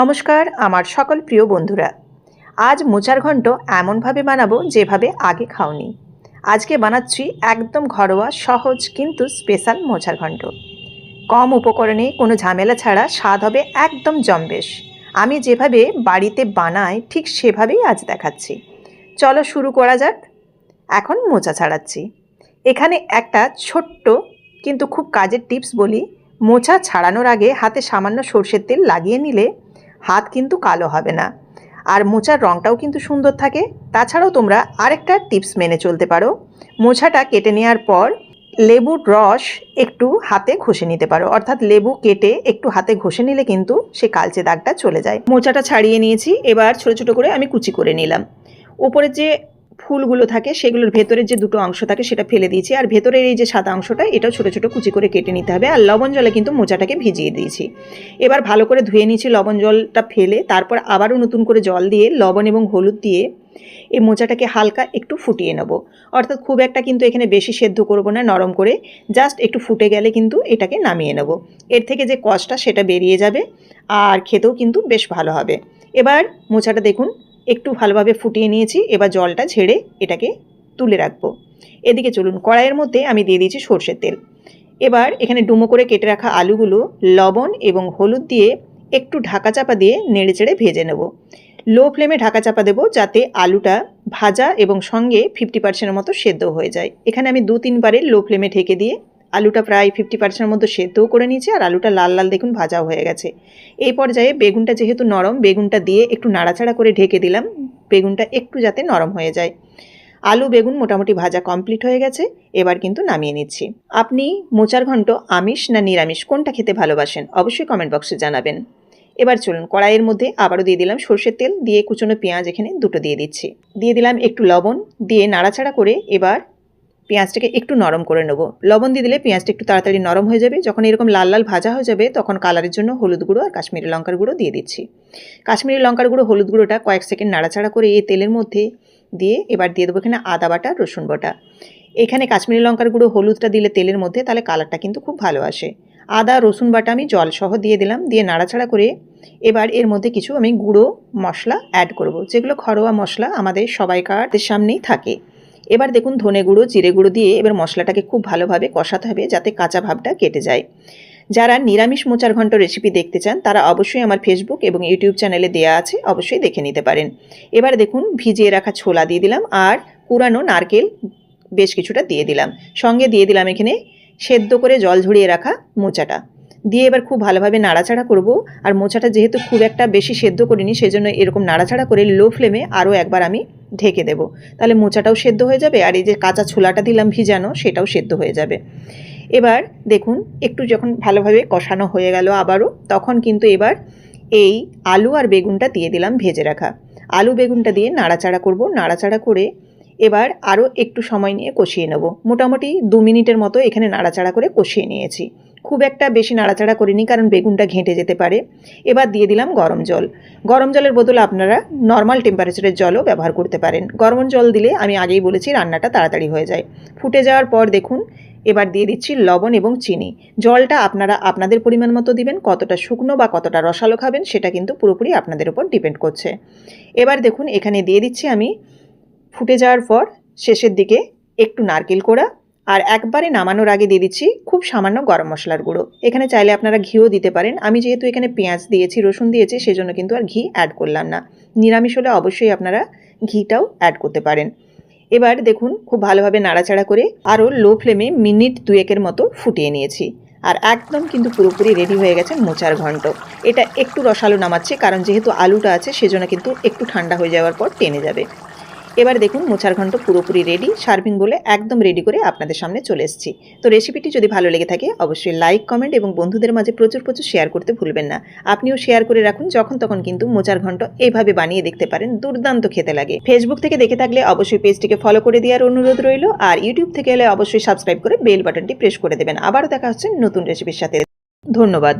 নমস্কার, আমার সকল প্রিয় বন্ধুরা। আজ মোচার ঘন্ট এমনভাবে বানাবো যেভাবে আগে খাওনি। আজকে বানাচ্ছি একদম ঘরোয়া, সহজ কিন্তু স্পেশাল মোচার ঘন্ট কম উপকরণে কোনো ঝামেলা ছাড়া স্বাদ হবে একদম জম্বেশ। আমি যেভাবে বাড়িতে বানাই, ঠিক সেভাবেই আজ দেখাচ্ছি। চলো শুরু করা যাক। এখন মোচা ছাড়াচ্ছি। এখানে একটা ছোট্ট, কিন্তু খুব কাজের টিপস বলি, মোচা ছাড়ানোর আগে হাতে সামান্য সর্ষের তেল লাগিয়ে নিলে হাত কিন্তু কালো হবে না। আর মোচার রঙটাও কিন্তু সুন্দর থাকে। তাছাড়াও তোমরা আরেকটা টিপস মেনে চলতে পারো। মোছাটা কেটে নেওয়ার পর লেবুর রস একটু হাতে ঘষে নিতে পারো। অর্থাৎ লেবু কেটে একটু হাতে ঘষে নিলে কিন্তু সে কালচে দাগটা চলে যায়। মোচাটা ছাড়িয়ে নিয়েছি। এবার ছোট ছোট করে আমি কুচি করে নিলাম। ওপরের যে ফুলগুলো থাকে, সেগুলোর ভেতরের যে দুটো অংশ থাকে সেটা ফেলে দিয়েছি। আর ভেতরের এই যে সাদা অংশটা, এটাও ছোটো ছোটো কুচি করে কেটে নিতে হবে। আর লবণ জলে কিন্তু মোচাটাকে ভিজিয়ে দিয়েছি। এবার ভালো করে ধুয়ে নিয়েছি লবণ জলটা ফেলে, তারপর আবারও নতুন করে জল দিয়ে লবণ এবং হলুদ দিয়ে এই মোচাটাকে হালকা একটু ফুটিয়ে নেব। অর্থাৎ খুব একটা কিন্তু এখানে বেশি সেদ্ধ করব না, নরম করে। জাস্ট একটু ফুটে গেলে কিন্তু এটাকে নামিয়ে নেব। এর থেকে যে কষটা সেটা বেরিয়ে যাবে, আর খেতেও কিন্তু বেশ ভালো হবে। এবার মোচাটা দেখুন একটু ভালোভাবে ফুটিয়ে নিয়েছি, এবার জলটা ঝেড়ে এটাকে তুলে রাখব। এদিকে চলুন, কড়াইয়ের মধ্যে আমি দিয়ে দিয়েছি সর্ষের তেল। এবার এখানে ডুমো করে কেটে রাখা আলুগুলো লবণ এবং হলুদ দিয়ে একটু ঢাকা চাপা দিয়ে নেড়ে চেড়ে ভেজে নেব। লো ফ্লেমে ঢাকা চাপা দেবো যাতে আলুটা ভাজা এবং সঙ্গে ফিফটি পার্সেন্টের মতো সেদ্ধ হয়ে যায়। এখানে আমি দু তিনবারে লো ফ্লেমে ঢেকে দিয়ে আলুটা প্রায় ফিফটি পার্সেন্টের মতো সেদ্ধও করে নিয়েছি আর আলুটা লাল লাল দেখুন ভাজাও হয়ে গেছে। এই পর্যায়ে বেগুনটা যেহেতু নরম, বেগুনটা দিয়ে একটু নাড়াচাড়া করে ঢেকে দিলাম, বেগুনটা একটু যাতে নরম হয়ে যায়। আলু, বেগুন মোটামুটি ভাজা কমপ্লিট হয়ে গেছে, এবার কিন্তু নামিয়ে নিচ্ছি। আপনি মোচার ঘন্ট, আমিষ না নিরামিষ, কোনটা খেতে ভালোবাসেন? অবশ্যই কমেন্ট বক্সে জানাবেন। এবার চলুন, কড়াইয়ের মধ্যে আবারও দিয়ে দিলাম সর্ষের তেল, দিয়ে কুচনো পেঁয়াজ এখানে দুটো দিয়ে দিচ্ছি। দিয়ে দিলাম একটু লবণ, দিয়ে নাড়াচাড়া করে এবার পেঁয়াজটাকে একটু নরম করে নেব। লবণ দিয়ে দিলে পেঁয়াজটা একটু তাড়াতাড়ি নরম হয়ে যাবে। যখন এরকম লাল লাল ভাজা হয়ে যাবে, তখন কালারের জন্য হলুদ গুঁড়ো আর কাশ্মীরি লঙ্কার গুঁড়ো দিয়ে দিচ্ছি। কাশ্মীরি লঙ্কার গুঁড়ো, হলুদ গুঁড়োটা কয়েক সেকেন্ড নাড়াচাড়া করে এই তেলের মধ্যে দিয়ে এবার দিয়ে দেবো এখানে আদা বাটা, রসুন বাটা। এখানে কাশ্মীরি লঙ্কার গুঁড়ো, হলুদটা দিলে তেলের মধ্যে, তাহলে কালারটা কিন্তু খুব ভালো আসে। আদা, রসুন বাটা আমি জল সহ দিয়ে দিলাম। দিয়ে নাড়াচাড়া করে এবার এর মধ্যে কিছু আমি গুঁড়ো মশলা অ্যাড করব। যেগুলো ঘরোয়া মশলা আমাদের সবাইকার সামনেই থাকে। এবার দেখুন ধনে গুঁড়ো, জিরে গুঁড়ো দিয়ে এবার মশলাটাকে খুব ভালোভাবে কষাতে হবে যাতে কাঁচা ভাবটা কেটে যায়। যারা নিরামিষ মোচার ঘন্ট রেসিপি দেখতে চান, তারা অবশ্যই আমার ফেসবুক এবং ইউটিউব চ্যানেলে দেওয়া আছে, অবশ্যই দেখে নিতে পারেন। এবার দেখুন ভিজিয়ে রাখা ছোলা দিয়ে দিলাম আর কুড়ানো নারকেল বেশ কিছুটা দিয়ে দিলাম। সঙ্গে দিয়ে দিলাম এখানে সেদ্ধ করে জল ঝরিয়ে রাখা মোচাটা। দিয়ে এবার খুব ভালোভাবে নাড়াচাড়া করব। আর মোচাটা যেহেতু খুব একটা বেশি সেদ্ধ করিনি, সেজন্য এরকম নাড়াচাড়া করে লো ফ্লেমে আরও একবার আমি ঢেকে দেব। তাহলে মোচাটাও সেদ্ধ হয়ে যাবে, আর এই যে কাঁচা ছোলাটা দিলাম ভিজানো, সেটাও সেদ্ধ হয়ে যাবে। এবার দেখুন, একটু যখন ভালোভাবে কষানো হয়ে গেল আবারও, তখন কিন্তু এবার এই আলু আর বেগুনটা দিয়ে দিলাম ভেজে রাখা। আলু বেগুনটা দিয়ে নাড়াচাড়া করব, নাড়াচাড়া করে এবার আরও একটু সময় নিয়ে কষিয়ে নেব। মোটামুটি দু মিনিটের মতো এখানে নাড়াচাড়া করে কষিয়ে নিয়েছি। খুব একটা বেশি নাড়াচাড়া করিনি, কারণ বেগুনটা ঘেঁটে যেতে পারে। এবার দিয়ে দিলাম গরম জল। গরম জলের বদলে আপনারা নর্মাল টেম্পারেচারের জলও ব্যবহার করতে পারেন। গরম জল দিলে আমি আগেই বলেছি রান্নাটা তাড়াতাড়ি হয়ে যায়। ফুটে যাওয়ার পর দেখুন, এবার দিয়ে দিচ্ছি লবণ এবং চিনি। জলটা আপনারা আপনাদের পরিমাণ মতো দিবেন, কতটা শুকনো বা কতটা রসালো খাবেন, সেটা কিন্তু পুরোপুরি আপনাদের উপর ডিপেন্ড করছে। এবার দেখুন, এখানে দিয়ে দিচ্ছি আমি ফুটে যাওয়ার পর শেষের দিকে একটু নারকেল কোড়া আর একবারে নামানোর আগে দিয়ে দিচ্ছি খুব সামান্য গরম মশলার গুঁড়ো। এখানে চাইলে আপনারা ঘিও দিতে পারেন। আমি যেহেতু এখানে পেঁয়াজ দিয়েছি, রসুন দিয়েছি, সেজন্য কিন্তু আর ঘি অ্যাড করলাম না। নিরামিষ হলে অবশ্যই আপনারা ঘিটাও অ্যাড করতে পারেন। এবার দেখুন, খুব ভালোভাবে নাড়াচাড়া করে আরও লো ফ্লেমে মিনিট দুয়েকের মতো ফুটিয়ে নিয়েছি। আর একদম কিন্তু পুরোপুরি রেডি হয়ে গেছে মোচার ঘন্ট। এটা একটু রসালো নামাচ্ছে, কারণ যেহেতু আলুটা আছে, সেজন্য কিন্তু একটু ঠান্ডা হয়ে যাওয়ার পর টেনে যাবে। এবার দেখুন মোচার ঘন্ট পুরোপুরি রেডি সার্ভিং বলে একদম রেডি করে আপনাদের সামনে চলে এসেছি। তো রেসিপিটি যদি ভালো লেগে থাকে, অবশ্যই লাইক কমেন্ট এবং বন্ধুদের মাঝে প্রচুর প্রচুর শেয়ার করতে ভুলবেন না। আপনিও শেয়ার করে রাখুন, যখন তখন কিন্তু মোচার ঘন্ট এইভাবে বানিয়ে দেখতে পারেন, দুর্দান্ত খেতে লাগে। ফেসবুক থেকে দেখে থাকলে অবশ্যই পেজটিকে ফলো করে দেওয়ার অনুরোধ রইল, আর ইউটিউব থেকে এলে অবশ্যই সাবস্ক্রাইব করে বেল বাটনটি প্রেস করে দেবেন। আবারও দেখা হচ্ছে নতুন রেসিপির সাথে। ধন্যবাদ।